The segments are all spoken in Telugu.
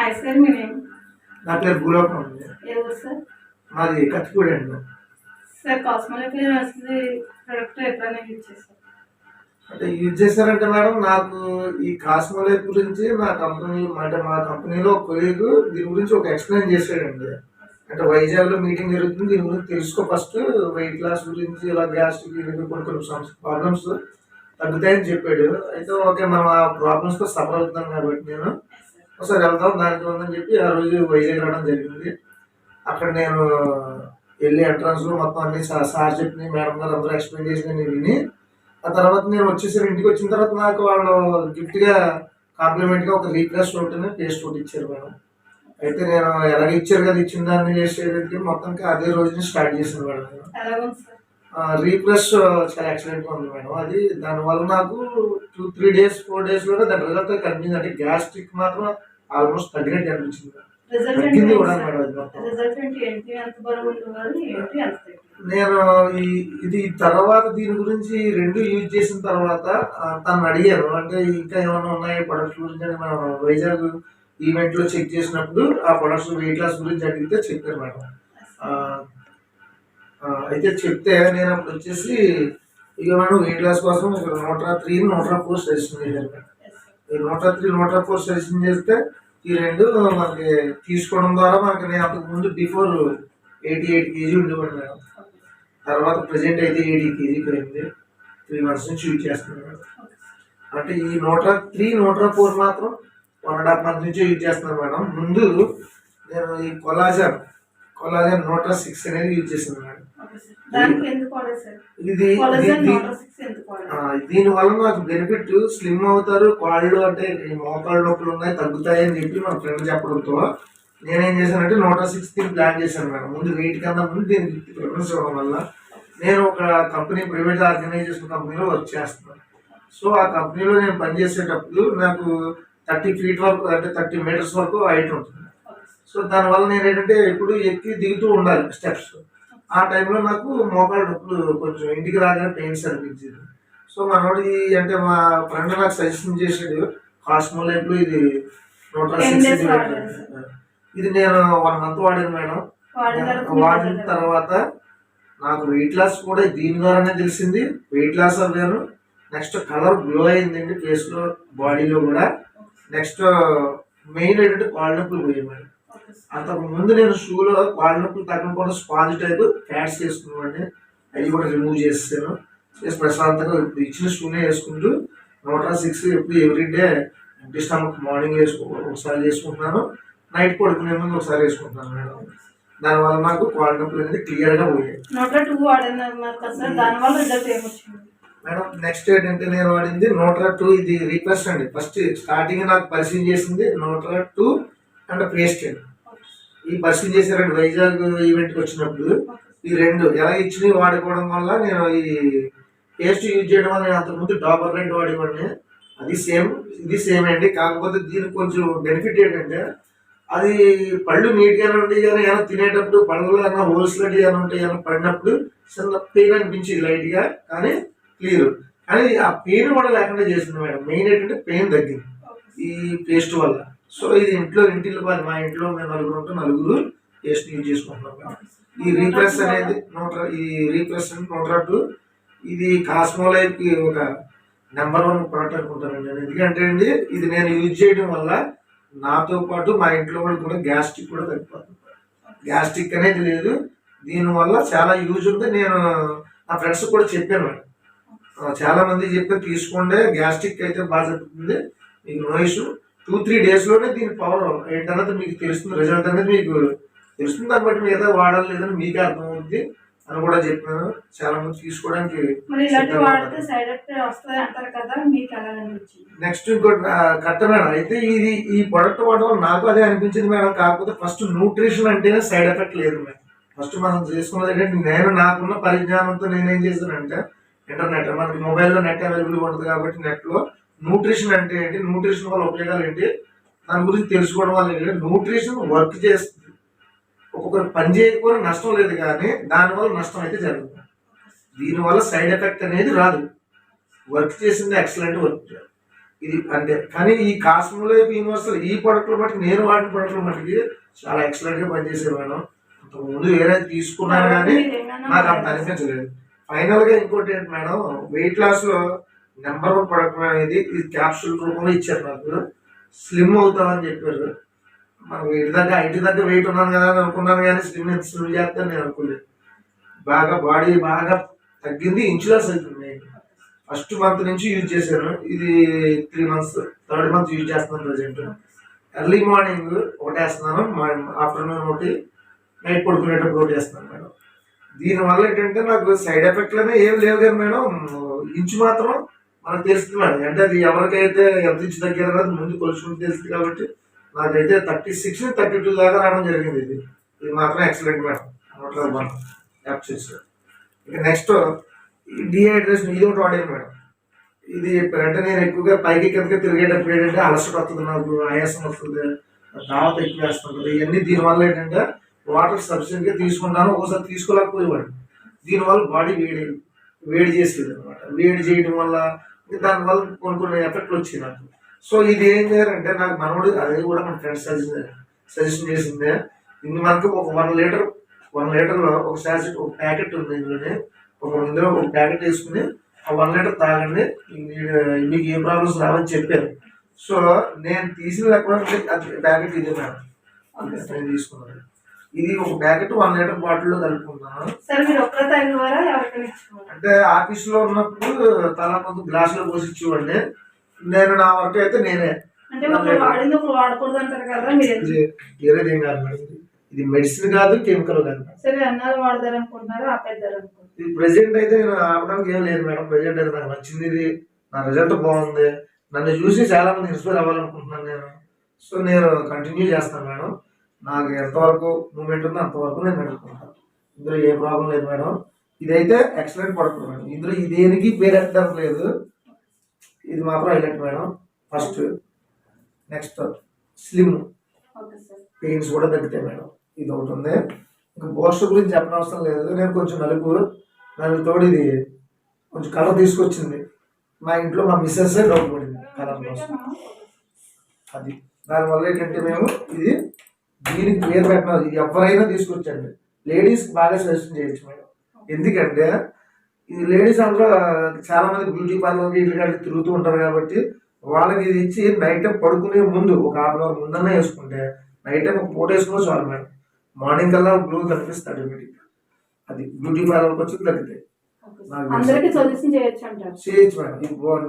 హాయ్ సార్ మీ నేమ్ నా పేరు భూలోకం అండి. సార్ మాది కత్తిపూడి అండి. సార్ కాస్మోలిక్ యూనివర్సిటీ ప్రొడక్ట్ ఎప్పుడైనా యూజ్ చేశారు? అంటే యూజ్ చేశారంటే మేడం నాకు ఈ కాస్మోలైఫ్ గురించి నా కంపెనీ అంటే మా కంపెనీలో కొలీగ్ దీని గురించి ఒక ఎక్స్ప్లెయిన్ చేశాడండి. అంటే వైజాగ్లో మీటింగ్ జరుగుతుంది దీని గురించి తెలుసుకో ఫస్ట్ వెయిట్ లాస్ గురించి ఇలా గ్యాస్ట్రిక్ కొన్ని కొన్ని ప్రాబ్లమ్స్ తగ్గుతాయని చెప్పాడు. అయితే ఓకే మనం ఆ ప్రాబ్లమ్స్తో సఫర్ అవుతున్నాం కాబట్టి నేను ఒకసారి వెళ్దాం దానికి ఉందని చెప్పి ఆ రోజు వైజాగ్ రావడం జరిగింది. అక్కడ నేను వెళ్ళి ఎంట్రన్స్లో మొత్తం అన్ని సార్ చెప్పిన మేడం గారు అందరూ ఎక్స్ప్లెయిన్ చేసిన నేను విని ఆ తర్వాత నేను వచ్చేసరి ఇంటికి వచ్చిన తర్వాత నాకు వాళ్ళు గిఫ్ట్గా కాంప్లిమెంట్గా ఒక రీప్లేస్ ఉంటేనే పేస్ట్ ఒకటి ఇచ్చారు మేడం. అయితే నేను ఎలాగ ఇచ్చారు కదా ఇచ్చిన దాన్ని చేసేది మొత్తానికి అదే రోజుని స్టార్ట్ చేశాను మేడం రీప్రెస్ చాలా ఎక్సలెంట్గా ఉంది మేడం. అది దానివల్ల నాకు టూ త్రీ డేస్ ఫోర్ డేస్లోనే దాని రిజల్ట్ కనిపించింది. అంటే గ్యాస్ట్రిక్ మాత్రం ఆల్మోస్ట్ తగ్గినట్టు అనిపించింది తగ్గింది కూడా? నేను ఈ ఇది తర్వాత దీని గురించి రెండు యూజ్ చేసిన తర్వాత తను అడిగారు. అంటే ఇంకా ఏమైనా ఉన్నాయి ప్రొడక్ట్స్ గురించి అని మనం వైజాగ్ ఈవెంట్లో చెక్ చేసినప్పుడు ఆ ప్రొడక్ట్స్ వెయిట్ లాస్ గురించి అడిగితే చెప్పారు మేడం. అయితే చెప్తే నేను అప్పుడు వచ్చేసి ఇక మేడం వెయిట్ లాస్ కోసం ఇక్కడ నూట త్రీ నూట ఫోర్ సజెషన్ చేశారు మేడం. ఈ నూట త్రీ నూట ఫోర్ సజెషన్ చేస్తే ఈ రెండు మనకి తీసుకోవడం ద్వారా మనకి నేను అంతకు ముందు బిఫోర్ ఎయిటీ ఎయిట్ కేజీ ఉండేవాడు మేడం. తర్వాత ప్రజెంట్ అయితే ఎయిటీ కేజీ పోయింది. త్రీ మంత్స్ నుంచి యూజ్ చేస్తున్నాను. మేడం అంటే ఈ నూట త్రీ నూట ఫోర్ మాత్రం వన్ అండ్ హాఫ్ మంత్ నుంచి యూజ్ చేస్తున్నాను మేడం. ముందు నేను ఈ కొలాజన్ కొలాజన్ నూట సిక్స్ అనేది యూజ్ చేస్తున్నాను మేడం. ఇది దీని వల్ల నాకు బెనిఫిట్ స్లిమ్ అవుతారు. కాళ్ళు అంటే మోకాళ్ళ నొప్పులు ఉన్నాయి తగ్గుతాయి అని చెప్పి మా ఫ్రెండ్ చెప్పడంతో నేనేం చేశానంటే నూట సిక్స్ దీన్ని ప్లాన్ చేశాను మేడం. ముందు వెయిట్ కన్నా ముందు దీనికి ప్రిఫరెన్స్ ఇవ్వడం వల్ల నేను ఒక కంపెనీ ప్రైవేట్ ఆర్గనైజేషన్ కంపెనీలో వర్క్ చేస్తున్నాను. సో ఆ కంపెనీలో నేను పనిచేసేటప్పుడు నాకు థర్టీ ఫీట్ వరకు అంటే థర్టీ మీటర్స్ వరకు హైట్ ఉంటుంది. సో దానివల్ల నేను ఏంటంటే ఎప్పుడు ఎక్కి దిగుతూ ఉండాలి స్టెప్స్ ఆ టైంలో నాకు మోకాళ్ళ నొప్పులు కొంచెం ఇంటికి రాగానే పెయిన్స్ అనిపించింది. సో మనోడు ఈ అంటే మా ఫ్రెండ్ నాకు సజెషన్ చేసాడు కాస్మో లైఫ్లో ఇది ఇది నేను వన్ మంత్ వాడాను మేడం. వాడిన తర్వాత నాకు వెయిట్ లాస్ కూడా దీని ద్వారానే తెలిసింది. వెయిట్ లాస్ అవ్వాను. నెక్స్ట్ కలర్ గ్లో అయిందండి ఫేస్లో బాడీలో కూడా. నెక్స్ట్ మెయిన్ ఏంటంటే కాళ్ళ నొప్పులు పోయాయి మేడం. అంతకు ముందు నేను షూలో కాళ్ళ నొప్పులు తగ్గకుండా స్పాంజ్ టైప్ ప్యాడ్స్ వేసుకున్నామండి అవి కూడా రిమూవ్ చేస్తాను చేసి ప్రశాంతంగా ఇప్పుడు ఇచ్చిన షూనే వేసుకుంటూ నూట సిక్స్ ఎప్పుడు ఎవ్రీడే ఎంటీ స్టమక్ మార్నింగ్ వేసుకో ఒకసారి చేసుకుంటున్నాను. నైట్ పడుకునే ముందు ఒకసారి వేసుకుంటున్నాను మేడం. దానివల్ల నాకు కాళ్ళ నొప్పులు అనేది క్లియర్గా పోయాయి. ఏమొచ్చింది మేడం నెక్స్ట్ ఏంటంటే నేను వాడింది నోట్రా టూ ఇది రిక్వెస్ట్ అండి. ఫస్ట్ స్టార్టింగ్ నాకు పరిచయం చేసింది నోట్రా టూ అండ్ పేస్ట్ ఈ బస్సు చేశారండి వైజాగ్ ఈవెంట్కి వచ్చినప్పుడు ఈ రెండు ఎలా ఇచ్చినవి వాడుకోవడం వల్ల నేను ఈ పేస్ట్ యూజ్ చేయడం వల్ల నేను అంతకుముందు డాబర్ రెడ్ వాడేవాడిని. అది సేమ్ ఇది సేమ్ అండి. కాకపోతే దీనికి కొంచెం బెనిఫిట్ ఏంటంటే అది పళ్ళు నీట్గానే ఉంటాయి కానీ ఏమైనా తినేటప్పుడు పళ్ళలో ఏమైనా హోల్స్ లాంటివి ఏమైనా ఉంటాయి ఏమైనా పడినప్పుడు చిన్న పెయిన్ అనిపించింది లైట్గా కానీ క్లియర్ కానీ ఆ పెయిన్ కూడా లేకుండా చేసింది మేడం. మెయిన్ ఏంటంటే పెయిన్ తగ్గింది ఈ పేస్ట్ వల్ల. సో ఇది ఇంట్లో ఇంటిలో పని మా ఇంట్లో మేము నలుగురు ఉంటే నలుగురు పేస్ట్ యూజ్ చేసుకుంటున్నాం. ఈ రీప్రెస్ అనేది నూట ఈ రీప్రెస్ నూట టూ ఇది కాస్మోలైఫ్కి ఒక నెంబర్ వన్ ప్రోడక్ట్ అనుకుంటానండి నేను. ఎందుకంటే అండి ఇది నేను యూజ్ చేయడం వల్ల నాతో పాటు మా ఇంట్లో వాళ్ళు కూడా గ్యాస్ట్రిక్ కూడా తగ్గిపోతుంది గ్యాస్ట్రిక్ అనేది లేదు. దీనివల్ల చాలా యూజ్ ఉంది. నేను నా ఫ్రెండ్స్ కూడా చెప్పాను. చాలామంది చాలా మంది చెప్పి తీసుకోండి గ్యాస్ట్రిక్ అయితే బాగా తగ్గుతుంది మీకు నో ఇష్యూ. టూ త్రీ డేస్లోనే దీని పవర్ ఏంటన్నది మీకు తెలుస్తుంది రిజల్ట్ అనేది మీకు తెలుస్తుంది. దాన్ని బట్టి మిగతా వాడాలి లేదని మీకే అర్థమవుతుంది అని కూడా చెప్పాను. చాలా మంది తీసుకోవడానికి నెక్స్ట్ ఇంకోటి కరెక్ట్ మేడం. అయితే ఇది ఈ ప్రొడక్ట్ వాడడం నాకు అదే అనిపించింది మేడం. కాకపోతే ఫస్ట్ న్యూట్రిషన్ అంటేనే సైడ్ ఎఫెక్ట్ లేదు మేడం. ఫస్ట్ మనం చేసుకున్నది ఏంటంటే నేను నాకున్న పరిజ్ఞానంతో నేనేం చేశానంటే ఇంటర్నెట్ మనకి మొబైల్లో నెట్ అవైలబుల్ ఉంటుంది కాబట్టి నెట్లో న్యూట్రిషన్ అంటే ఏంటి? న్యూట్రిషన్ వల్ల ఉపయోగాలు ఏంటి? దాని గురించి తెలుసుకోవడం వల్ల ఏంటంటే న్యూట్రిషన్ వర్క్ చేస్తుంది ఒక్కొక్కరు పని చేయకపోయినా నష్టం లేదు కానీ దానివల్ల నష్టం అయితే జరుగుతుంది. దీనివల్ల సైడ్ ఎఫెక్ట్ అనేది రాదు. వర్క్ చేసింది ఎక్సలెంట్ వర్క్ ఇది అంటే కానీ ఈ కాస్మోలో యూనివర్సల్ ఈ ప్రొడక్ట్లు బట్టి నేను వాడిన ప్రొడక్ట్లు మటుకి చాలా ఎక్సలెంట్గా పనిచేసారు మేడం. ముందు వేరే తీసుకున్నాను కానీ నాకు అంత అనిపించలేదు. ఫైనల్గా ఇంకోటి ఏంటి మేడం వెయిట్ లాస్లో నెంబర్ వన్ ప్రొడక్ట్ అనేది ఇది క్యాప్సూల్ రూపంలో ఇచ్చారు నాకు. స్లిమ్ అవుతామని చెప్పారు. మనం ఇటు దగ్గర ఇంటి దగ్గర వెయిట్ ఉన్నాను కదా అని అనుకున్నాను కానీ స్లిమ్ స్లిమ్ చేస్తాను నేను అనుకోలేదు. బాగా బాడీ బాగా తగ్గింది ఇన్సూరెన్స్ అవుతుంది ఫస్ట్ మంత్ నుంచి యూజ్ చేశాను. ఇది three months third month use చేస్తున్నాను ప్రజెంట్. ఎర్లీ మార్నింగ్ ఒకటి వేస్తున్నాను ఆఫ్టర్నూన్ ఒకటి నైట్ పడుకునేటప్పుడు ఒకటి వేస్తున్నాను మేడం. దీనివల్ల ఏంటంటే నాకు సైడ్ ఎఫెక్ట్లనే ఏం లేవు కానీ మేడం ఇంచు మాత్రం మనకు తెలుస్తుంది మేడం. అంటే అది ఎవరికైతే ఎంత ఇంచు దగ్గర ముందు కొలుచుకుంటే తెలుస్తుంది కాబట్టి నాకైతే థర్టీ సిక్స్ థర్టీ టూ దాకా రావడం జరిగింది ఇది. ఇది మాత్రం ఎక్సలెంట్ మేడం. నోట్లో మనం క్యాప్చర్స్ ఇక నెక్స్ట్ డిహైడ్రేషన్ ఇది ఒకటి వాడాను మేడం. ఇది అంటే నేను ఎక్కువగా పైకి కిందకి తిరిగేటప్పుడు ఏంటంటే అలసట వస్తుంది నాకు ఆయాసం వస్తుంది దావత ఎక్కువ వేస్తుంటుంది. ఇవన్నీ దీనివల్ల ఏంటంటే వాటర్ సఫిషియెంట్గా తీసుకుంటాను ఒకసారి తీసుకోలేకపోయేవాడు దీనివల్ల బాడీ వేడి వేడి చేసేది అనమాట వేడి చేయడం వల్ల దానివల్ల కొన్ని కొన్ని ఎఫెక్ట్లు వచ్చాయి నాకు. సో ఇది ఏం చేయాలంటే నాకు మనోడు అదే కూడా మన ఫ్రెండ్స్ సజెషన్ సజెషన్ చేసిందే ఇది మనకు ఒక వన్ లీటర్ వన్ లీటర్లో ఒక శాసెట్ ఒక ప్యాకెట్ ఉంది ఇందులోనే. ఒక ఇందులో ఒక ప్యాకెట్ వేసుకుని ఆ వన్ లీటర్ తాగండి మీకు ఏ ప్రాబ్లమ్స్ రావని చెప్పారు. సో నేను తీసిన లెక్క ప్యాకెట్ ఇదే మేడం. నేను తీసుకున్నాను. ఇది ఒక ప్యాకెట్ వన్ లీటర్ కలుపుకున్నాను తాగేవారా ఎవరికైనా ఇచ్చుకోవాలా. అంటే ఆఫీస్లో ఉన్నప్పుడు తలా కొంత గ్లాస్లో పోసి ఇచ్చేవాడిని. నేను నా వర్క్ అయితే నేనే. కదా ఇది వేరేది ఏం కాదు మేడం. ఇది. ఇది మెడిసిన్ కాదు కెమికల్ కాదు ఇది ప్రెసెంట్ అయితే నేను ఆపడానికి ఏం లేదు మేడం. ప్రెసెంట్ అయితే నాకు నచ్చింది ఇది. నా రిజల్ట్ బాగుంది. నన్ను చూసి చాలా మంది ఇన్స్పైర్ అవ్వాలనుకుంటున్నాను నేను. సో నేను కంటిన్యూ చేస్తాను మేడం. నాకు ఎంతవరకు మూమెంట్ ఉందో అంతవరకు నేను నడుపుకుంటాను ఇందులో ఏ ప్రాబ్లం లేదు మేడం. ఇదైతే ఎక్సలెంట్ ప్రొడక్ట్ మేడం. ఇందులో ఇది దేనికి పేరు ఎత్తడం లేదు. ఇది మాత్రం highlight madam. First next slim pains కూడా తగ్గుతాయి మేడం. ఇది ఒకటి ఉంది. ఇంకా బోస్టర్ గురించి చెప్పనవసరం లేదు. నేను కొంచెం నలుపు నలుపు తోడు ఇది కొంచెం కలర్ తీసుకొచ్చింది. మా ఇంట్లో మా మిస్సెస్ డౌట్ పడింది కలర్ కోసం. అది. దానివల్ల ఏంటంటే మేము ఇది దీనికి పేరు పెట్టినాం ఇది ఎవరైనా తీసుకొచ్చండి. లేడీస్ బాగా సజెషన్ చేయొచ్చు మేడం. ఎందుకంటే ఇది లేడీస్ అందులో చాలా మంది బ్యూటీ పార్లర్ వీటి కాడికి తిరుగుతూ ఉంటారు కాబట్టి వాళ్ళకి ఇది ఇచ్చి నైట్ టైం పడుకునే ముందు ఒక హాఫ్ అన్ అవర్ ముందనే వేసుకుంటే నైట్ టైం ఒక పూట వేసుకున్నా చాలు మేడం. మార్నింగ్ కల్లా గ్లో కనిపిస్తుంది ఆటోమేటిక్ అది బ్యూటీ పార్లర్కి వచ్చి తగ్గుతాయి సజెషన్ చేయొచ్చు మేడం.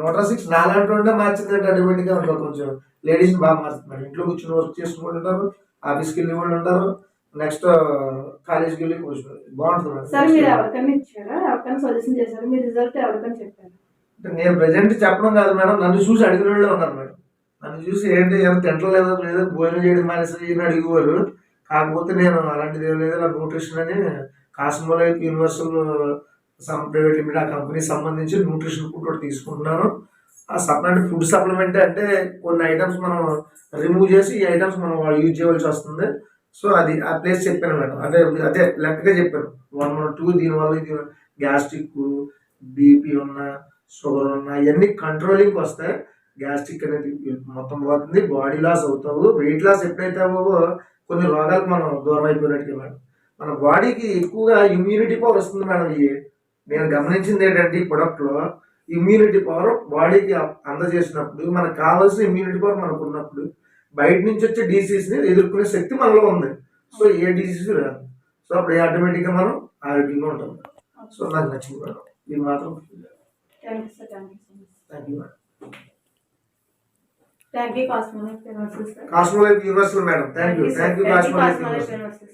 నూట సిక్స్ నాలాంటి ఉంటే మార్చిందంటే ఆటోమేటిక్గా కొంచెం లేడీస్ బాగా మారుతుంది ఇంట్లో కూర్చొని వర్క్ చేసుకునే వాళ్ళు ఉంటారు. ఆఫీస్కి వెళ్ళే వాళ్ళు ఉంటారు. నెక్స్ట్ కాలేజ్కి వెళ్ళి కూర్చున్నారు బాగుంటుంది సార్ మీరు మేడం ఎవరికైనా ఇచ్చారా? ఎవరికైనా సజెషన్ చేశారు? మీ రిజల్ట్ ఎవరికైనా చెప్పారు? అంటే నేను ప్రజెంట్ చెప్పడం కాదు మేడం. నన్ను చూసి అడిగిన వాళ్ళే ఉన్నారు మేడం. నన్ను చూసి ఏంటి ఏమైనా తింటలేదో లేదో భోజనం చేయడం మానేసి అని అడిగేవారు. కాకపోతే నేను అలాంటిది ఏం లేదు. న్యూట్రిషన్ అని కాస్మోలో యూనివర్సల్ సమ్ ప్రైవేట్ లిమిటెడ్ ఆ కంపెనీకి సంబంధించి న్యూట్రిషన్ ఫుడ్ తీసుకుంటున్నాను. ఆ సప్లిమెంట్ ఫుడ్ సప్లిమెంట్ అంటే కొన్ని ఐటమ్స్ మనం రిమూవ్ చేసి ఈ ఐటమ్స్ మనం యూజ్ చేయవలసి వస్తుంది. సో అది ఆ ప్లేస్ చెప్పాను మేడం. అంటే అదే లెక్కగా చెప్పాను. వన్ వన్ టూ దీనివల్ల ఇది గ్యాస్ట్రిక్ బీపీ ఉన్న షుగర్ ఉన్న ఇవన్నీ కంట్రోలింగ్కి వస్తాయి. గ్యాస్ట్రిక్ అనేది మొత్తం పోతుంది. బాడీ లాస్ అవుతావు. వెయిట్ లాస్ ఎప్పుడైతే అవ్వవో కొన్ని రోగాలకు మనం దూరం అయిపోయినట్టుగా మేడం. మన బాడీకి ఎక్కువగా ఇమ్యూనిటీ పవర్ వస్తుంది మేడం. ఇవి నేను గమనించింది ఏంటంటే ఈ ప్రొడక్ట్లో ఇమ్యూనిటీ పవర్ బాడీకి అందజేసినప్పుడు మనకు కావాల్సిన ఇమ్యూనిటీ పవర్ మనకు ఉన్నప్పుడు బయట నుంచి వచ్చే డిసీజ్ని ఎదుర్కొనే శక్తి మనలో ఉంది. సో ఏ డిసీజ్ రాదు సో అప్పుడు ఆటోమేటిక్గా మనం ఆరోగ్యంగా ఉంటాం. సో నాకు నచ్చింది మేడం. ఇది మాత్రం thank you thank Cosmonic university madam thank you thank you Cosmolife university